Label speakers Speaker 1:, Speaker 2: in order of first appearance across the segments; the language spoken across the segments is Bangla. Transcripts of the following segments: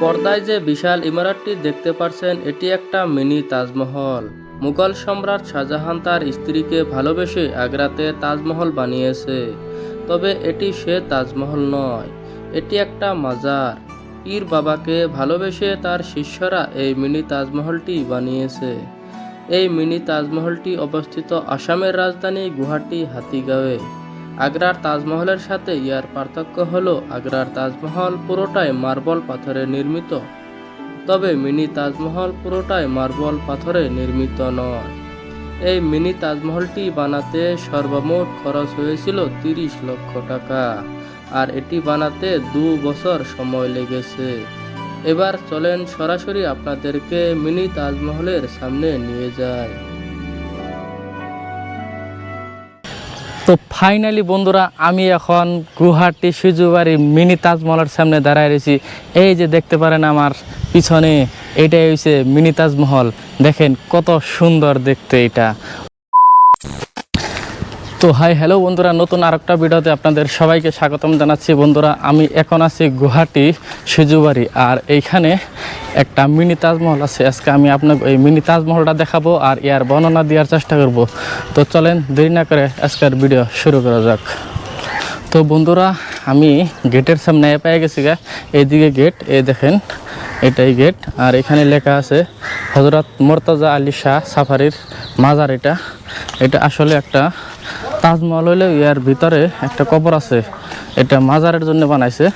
Speaker 1: পর্দায় যে বিশাল ইমারতটি দেখতে পাচ্ছেন এটি একটা মিনি তাজমহল। মুঘল সম্রাট শাহজাহান তার স্ত্রীকে ভালোবেসে আগ্রাতে তাজমহল বানিয়েছে। তবে এটি সে তাজমহল নয়, এটি একটা মাজার। পীর বাবাকে ভালোবেসে তার শিষ্যরা এই মিনি তাজমহলটি বানিয়েছে। এই মিনি তাজমহলটি অবস্থিত আসামের রাজধানী গুয়াহাটি, হাতিগাঁওয়ে। আগ্রার তাজমহলের সাথে ইয়ার পার্থক্য হলো, আগ্রার তাজমহল পুরোটাই মার্বল পাথরে নির্মিত। তবে মিনি তাজমহল পুরোটাই মার্বল পাথরে নির্মিত নয়। এই মিনি তাজমহলটি বানাতে সর্বমোট খরচ হয়েছিল তিরিশ লক্ষ টাকা, আর এটি বানাতে দু বছর সময় লেগেছে। এবার চলেন সরাসরি আপনাদেরকে মিনি তাজমহলের সামনে নিয়ে যায়
Speaker 2: তো ফাইনালি বন্ধুরা, আমি এখন গুহাটি সিজুবাড়ি মিনি তাজমহলের সামনে দাঁড়ায় রয়েছি। এই যে দেখতে পারেন আমার পিছনে, এটাই হয়েছে মিনি তাজমহল। দেখেন কত সুন্দর দেখতে এটা। তো হাই হ্যালো বন্ধুরা, নতুন আরেকটা ভিডিওতে আপনাদের সবাইকে স্বাগতম জানাচ্ছি। বন্ধুরা, আমি এখন আছি গুয়াহাটি সিজুবাড়ি, আর এইখানে একটা মিনি তাজমহল আছে। আজকে আমি আপনাকে এই মিনি তাজমহলটা দেখাবো আর ইয়ার বর্ণনা দেওয়ার চেষ্টা করব। তো চলেন দেরি না করে আজকের ভিডিও শুরু করা যাক। তো বন্ধুরা, আমি গেটের সামনে পেয়ে গেছি গা। এইদিকে গেট, এই দেখেন, এটাই গেট। আর এখানে লেখা আছে হজরত মোর্তাজা আলী শাহ সাফারির মাজার এটা। এটা আসলে একটা তাজমহল হইলে ইয়ার ভিতরে একটা কবর আছে। এটা মাজারের জন্য বানাইছে।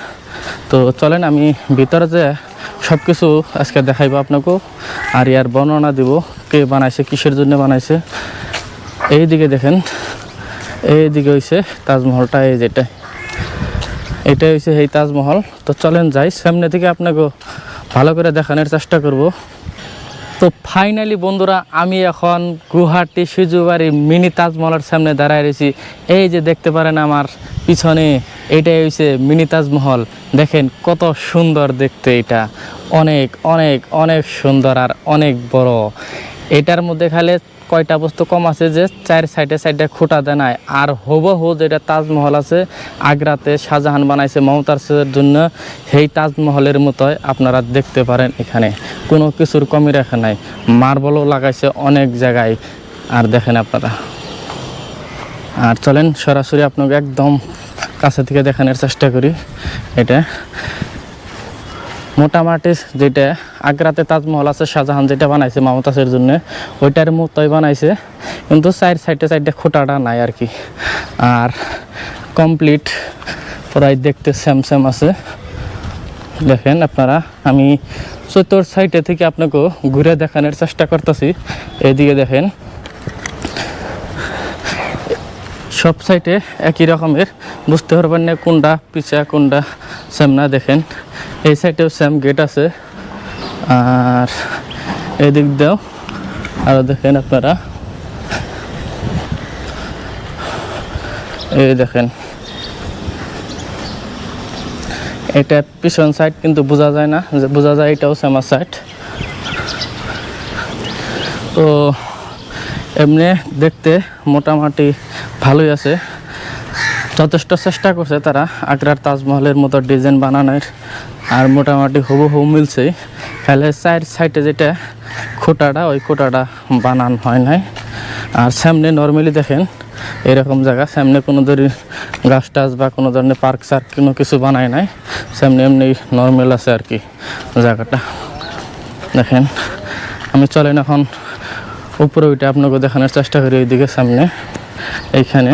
Speaker 2: তো চলেন আমি ভিতরে যে সব কিছু আজকে দেখাইবো আপনাকেও আর ইয়ার বর্ণনা দিব, কে বানাইছে, কিসের জন্য বানাইছে। এই দিকে দেখেন, এইদিকে হইছে তাজমহলটা, এই যেটা। এটা হয়েছে এই তাজমহল। তো চলেন যাই, সামনে থেকে আপনাকে ভালো করে দেখানোর চেষ্টা করব। তো ফাইনালি বন্ধুরা, আমি এখন গুহাটি সিজুবাড়ি মিনি তাজমহলের সামনে দাঁড়ায় রয়েছি। এই যে দেখতে পারেন আমার পিছনে, এটাই হয়েছে মিনি তাজমহল। দেখেন কত সুন্দর দেখতে এটা। অনেক অনেক অনেক সুন্দর আর অনেক বড়। এটার মধ্যে খালি কয়টা বস্তু কম আছে যে চার সাইডে সাইডে খুঁটা দেয় নাই। আর হুবহু যেটা তাজমহল আছে, আগ্রাতে শাহজাহান বানাইছে মমতাজের জন্য, সেই তাজমহলের মতোই আপনারা দেখতে পারেন এখানে। কোনো কিছুর কমি রাখা নাই। মার্বলও লাগাইছে অনেক জায়গায়। আর দেখেন আপনারা। আর চলেন সরাসরি আপনাকে একদম কাছে থেকে দেখানোর চেষ্টা করি। এটা মোটামুটি যেটা আগ্রাতে তাজমহল আছে, শাহজাহান যেটা বানাইছে মমতাজের জন্য, ওইটার মতোই বানাইছে। কিন্তু সাইড সাইডে সাইডে খোটাটা নাই আর কি। আর কমপ্লিট প্রায় দেখতে সেম সেম আছে। দেখেন আপনারা, আমি চতুর সাইডে থেকে আপনাকে ঘুরে দেখানোর চেষ্টা করতেছি। এদিকে দেখেন, সব সাইডে একই রকমের, বুঝতে পারবেন না কোনটা পিছা কোনটা সামনা দেখেন। এই সাইডেও সেম গেট আছে। আর এদিক দিয়েও আরও দেখেন আপনারা। এই দেখেন। এটা পিছন সাইড কিন্তু বোঝা যায় না, যে বোঝা যায় এটাও সেমার সাইড তো এমনি দেখতে মোটামুটি ভালোই আছে। যথেষ্ট চেষ্টা করছে তারা। আগ্রার তাজমহলের মতো ডিজাইন বানানোর আর মোটামুটি হুবহু মিলছে। খালি সাইড সাইডে যেটা খোটাটা, ওই খোটাটা বানান হয় নাই। আর সামনে নর্মালি দেখেন, এরকম জায়গা। সামনে কোনো ধরনের গাছ টাছ বা কোনো ধরনের পার্ক সার্ক কোনো কিছু বানায় নাই। সামনে এমনি নর্মাল আছে আর কি জায়গাটা। দেখেন, আমি চলেন এখন উপরে ওইটা আপনাকে দেখানোর চেষ্টা করি, ওইদিকে সামনে। এইখানে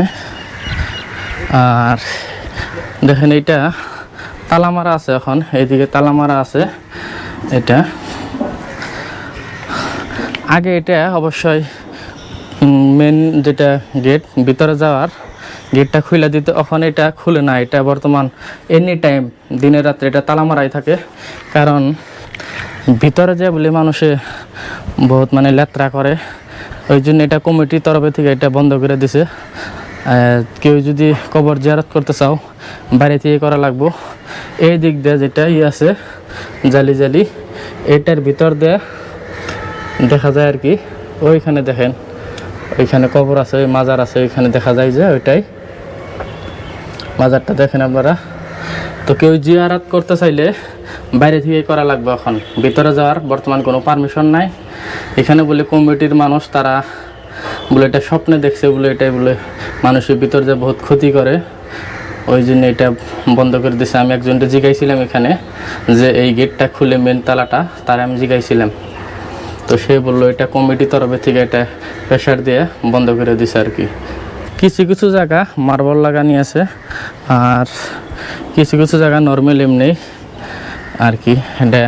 Speaker 2: আর দেখেন এইটা তালামারা আছে এখন, এইদিকে তালামারা আছে, এটা। আগে এটা অবশ্যই মেন যেটা গেট ভিতরে যাওয়ার গেটটা খুলে দিতে, এখন এটা খুলে না, এটা বর্তমান এনি টাইম দিনে রাত্রে এটা তালা মারাই থাকে। কারণ ভিতরে যে বলে মানুষে বহুত মানে লেত্রা করে ওই জন্য এটা কমিটির তরফে থেকে এটা বন্ধ করে দিছে। কেউ যদি কবর জিয়ারত করতে চাও বাইরে থেকে করা লাগবো। এই দিক দিয়ে যেটা ই আছে, জালি জালি, এটার ভিতর দিয়ে দেখা যায় আর কি, ওইখানে দেখেন, ওইখানে কবর আছে ওই মাজার আছে, ওইখানে দেখা যায় যে ওইটাই। মাজারটা দেখেন আপনারা। তো কেউ জিয়ারাত করতে চাইলে বাইরে থেকে করা লাগবে এখন। ভিতরে যাওয়ার বর্তমান কোনো পারমিশন নাই। এখানে বলে কমিটির মানুষ, তারা বলে এটা স্বপ্নে দেখছে বলে এটাই বলে মানুষের ভিতর যে বহুত ক্ষতি করে, ওই জন্য এটা বন্ধ করে দিছে। আমি একজনটা জিগাইছিলাম এখানে যে এই গেটটা খুলে মেন তালাটা, তার আমি জিগাইছিলাম। তো সে বলল, এটা কমিটি তরফে থেকে এটা প্রেশার দিয়ে বন্ধ করে দিছে আর কি। কিছু কিছু জায়গা মার্বল লাগানি আছে, আর কিছু কিছু জায়গা নর্মাল এমনি আর কি। এটা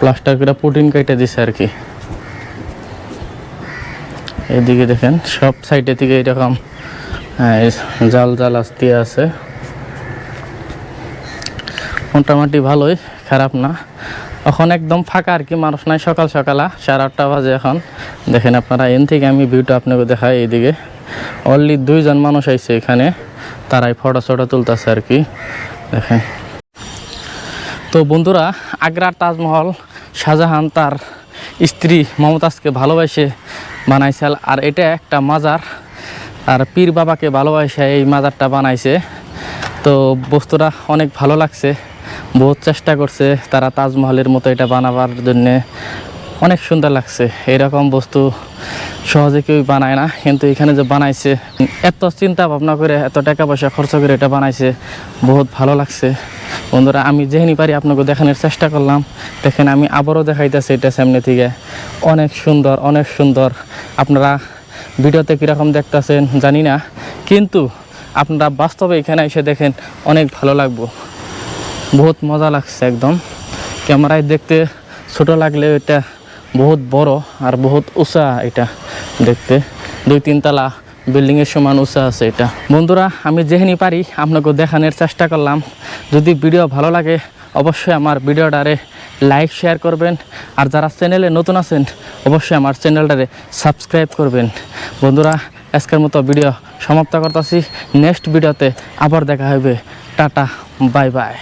Speaker 2: প্লাস্টার করে প্রোটিন কেটে দিছে আর কি। এদিকে দেখেন সব সাইডে থেকে এরকম হ্যাঁ, জাল জাল আসতে আছে। মোটামুটি ভালোই খারাপ না। এখন একদম ফাঁকা আর কি মানুষ নাই সকাল সকালা সাড়ে আটটা বাজে এখন। দেখেন আপনারা এন থেকে আমি ভিউটা আপনাকে দেখাই এইদিকে অনলি দুইজন মানুষ আইছে এখানে তারাই ফটো ফটো তুলতেছে আর কি। দেখেন। তো বন্ধুরা আগ্রার তাজমহল শাহজাহান তার স্ত্রী মমতাজকে ভালোবাসে। বানাইছিল। আর এটা একটা মাজার। আর পীর বাবাকে ভালোবাসে এই মাজারটা বানাইছে। তো বস্তুটা অনেক ভালো লাগছে। বহুত চেষ্টা করছে তারা তাজমহলের মতো এটা বানাবার জন্যে। অনেক সুন্দর লাগছে। এরকম বস্তু সহজে কেউ বানায় না, কিন্তু এখানে যে বানাইছে, এত চিন্তা ভাবনা করে, এত টাকা পয়সা খরচ করে এটা বানাইছে, বহুত ভালো লাগছে। বন্ধুরা, আমি যেখানে পারি আপনাকে দেখানোর চেষ্টা করলাম। দেখেন, আমি আবারও দেখাইতেছি এটা সামনে থেকে। অনেক সুন্দর অনেক সুন্দর। আপনারা ভিডিওতে কীরকম দেখতেছেন জানি না, কিন্তু আপনারা বাস্তবে এখানে এসে দেখেন, অনেক ভালো লাগবো। বহুত মজা লাগছে একদম। ক্যামেরায় দেখতে ছোট লাগলেও এটা বহুত বড় আর বহুত উঁচা এটা দেখতে। দুই তিনতলা বিল্ডিংয়ের সমান উঁচা আছে এটা। বন্ধুরা, আমি যেখানে পারি আপনাকে দেখানোর চেষ্টা করলাম। যদি ভিডিও ভালো লাগে, অবশ্যই আমার ভিডিওটারে লাইক শেয়ার করবেন। আর যারা চ্যানেলে নতুন আছেন, অবশ্যই আমার চ্যানেলটারে সাবস্ক্রাইব করবেন। বন্ধুরা, আজকের মতো ভিডিও সমাপ্ত করতেছি। নেক্সট ভিডিওতে আবার দেখা হবে। Tata bye bye